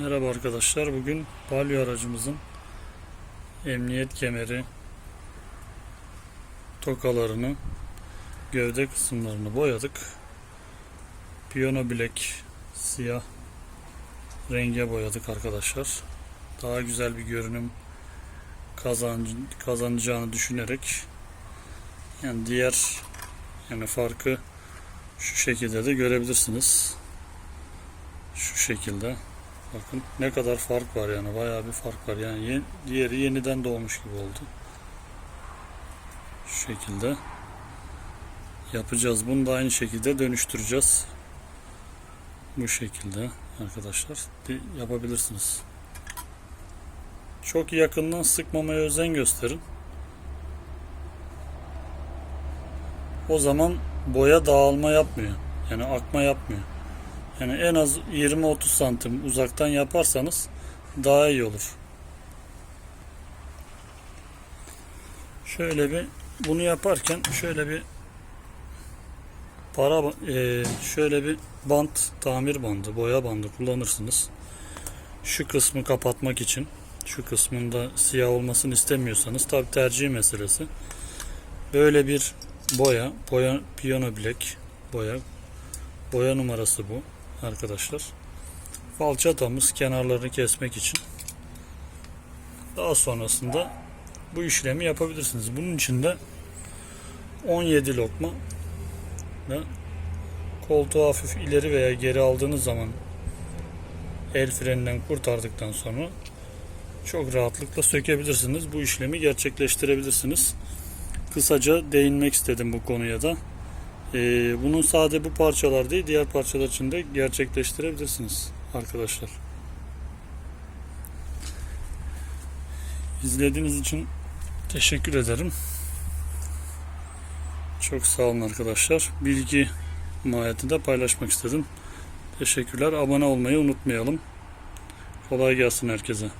Merhaba arkadaşlar. Bugün palyo aracımızın emniyet kemeri tokalarını gövde kısımlarını boyadık. Piyano bilek siyah renge boyadık arkadaşlar. Daha güzel bir görünüm kazan, kazanacağını düşünerek yani diğer yani farkı şu şekilde de görebilirsiniz. Şu şekilde. Bakın ne kadar fark var yani bayağı bir fark var yani ye- diğeri yeniden doğmuş gibi oldu. Şu şekilde yapacağız. Bunu da aynı şekilde dönüştüreceğiz. Bu şekilde arkadaşlar yapabilirsiniz. Çok yakından sıkmamaya özen gösterin. O zaman boya dağılma yapmıyor. Yani akma yapmıyor. Yani en az 20-30 santim uzaktan yaparsanız daha iyi olur. Şöyle bir bunu yaparken şöyle bir para e, şöyle bir bant tamir bandı boya bandı kullanırsınız. Şu kısmı kapatmak için şu kısmında siyah olmasını istemiyorsanız tabi tercih meselesi. Böyle bir boya, boya piyano bilek boya boya numarası bu arkadaşlar. Falçatamız kenarlarını kesmek için. Daha sonrasında bu işlemi yapabilirsiniz. Bunun için de 17 lokma ve koltuğu hafif ileri veya geri aldığınız zaman el freninden kurtardıktan sonra çok rahatlıkla sökebilirsiniz. Bu işlemi gerçekleştirebilirsiniz. Kısaca değinmek istedim bu konuya da. Ee, bunun sade bu parçalar değil diğer parçalar için de gerçekleştirebilirsiniz arkadaşlar. İzlediğiniz için teşekkür ederim. Çok sağ olun arkadaşlar. Bilgi mahiyetinde paylaşmak istedim. Teşekkürler. Abone olmayı unutmayalım. Kolay gelsin herkese.